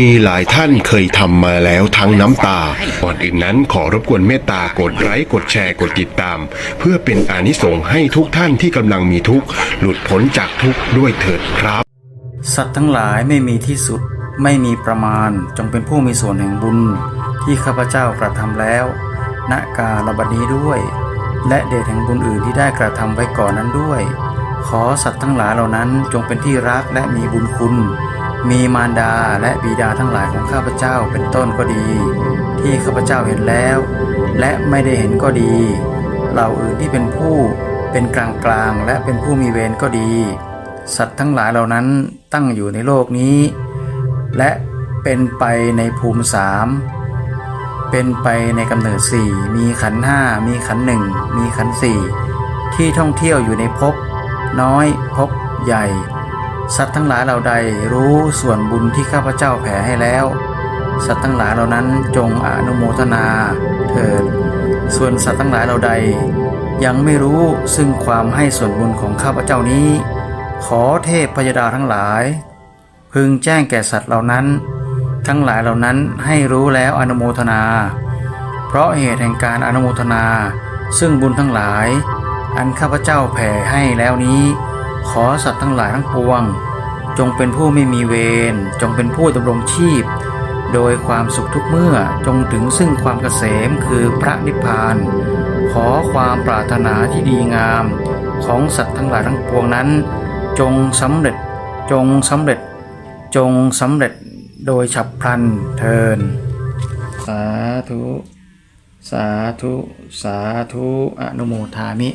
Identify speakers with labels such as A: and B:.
A: มีหลายท่านเคยทำมาแล้วทั้งน้ำตา ก่อนอื่นนั้นขอรบกวนเมตตากดไลค์กดแชร์กดติดตาม เพื่อเป็นอานิสงส์ให้ทุกท่านที่กำลังมีทุกข์หลุดพ้นจากทุกข์ด้วยเถิดครับ
B: สัตว์ทั้งหลายไม่มีที่สุดไม่มีประมาณจงเป็นผู้มีส่วนแห่งบุญ ที่ข้าพเจ้ากระทำแล้วณกาลบัดนี้ด้วย และเดชแห่งบุญอื่นที่ได้กระทำไว้ก่อนนั้นด้วย ขอสัตว์ทั้งหลายเหล่านั้นจงเป็นที่รักและมีบุญคุณ มีมารดาและบิดาทั้งหลายของข้าพเจ้าเป็นต้นก็ดี ที่ข้าพเจ้าเห็นแล้ว และไม่ได้เห็นก็ดี เหล่าอื่นที่เป็นผู้เป็นกลางกลางและเป็นผู้มีเวรก็ดี สัตว์ทั้งหลายเหล่านั้นตั้งอยู่ในโลกนี้ และเป็นไปในภูมิสามเป็นไปในกำเนิดสี่มีขันห้ามีขันหนึ่งมีขันสี่ที่ท่องเที่ยวอยู่ในภพน้อยภพใหญ่ สัตว์ทั้งหลายเหล่าใดรู้ส่วนบุญที่ข้าพเจ้าแผ่ให้แล้ว สัตว์ทั้งหลายเหล่านั้นจงอนุโมทนาเถิด ส่วนสัตว์ทั้งหลายเหล่าใด ยังไม่รู้ซึ่งความให้ส่วนบุญของข้าพเจ้านี้ ขอเทพพยดาทั้งหลาย พึงแจ้งแก่สัตว์เหล่านั้น ทั้งหลายเหล่านั้นให้รู้แล้วอนุโมทนา เพราะเหตุแห่งการอนุโมทนา ซึ่งบุญทั้งหลาย อันข้าพเจ้าแผ่ให้แล้วนี้ ขอสัตว์ทั้งหลายทั้งปวง จงเป็นผู้ไม่มีเวรจงเป็นผู้ดำรงชีพ โดยความสุขทุกเมื่อจงถึงซึ่งความเกษมคือพระนิพพาน ขอความปรารถนาที่ดีงาม ของสัตว์ทั้งหลายทั้งปวงนั้น จงสำเร็จจงสำเร็จ จงสำเร็จโดยฉับพลันเทิน สาธุ สาธุ สาธุ อนุโมทามิ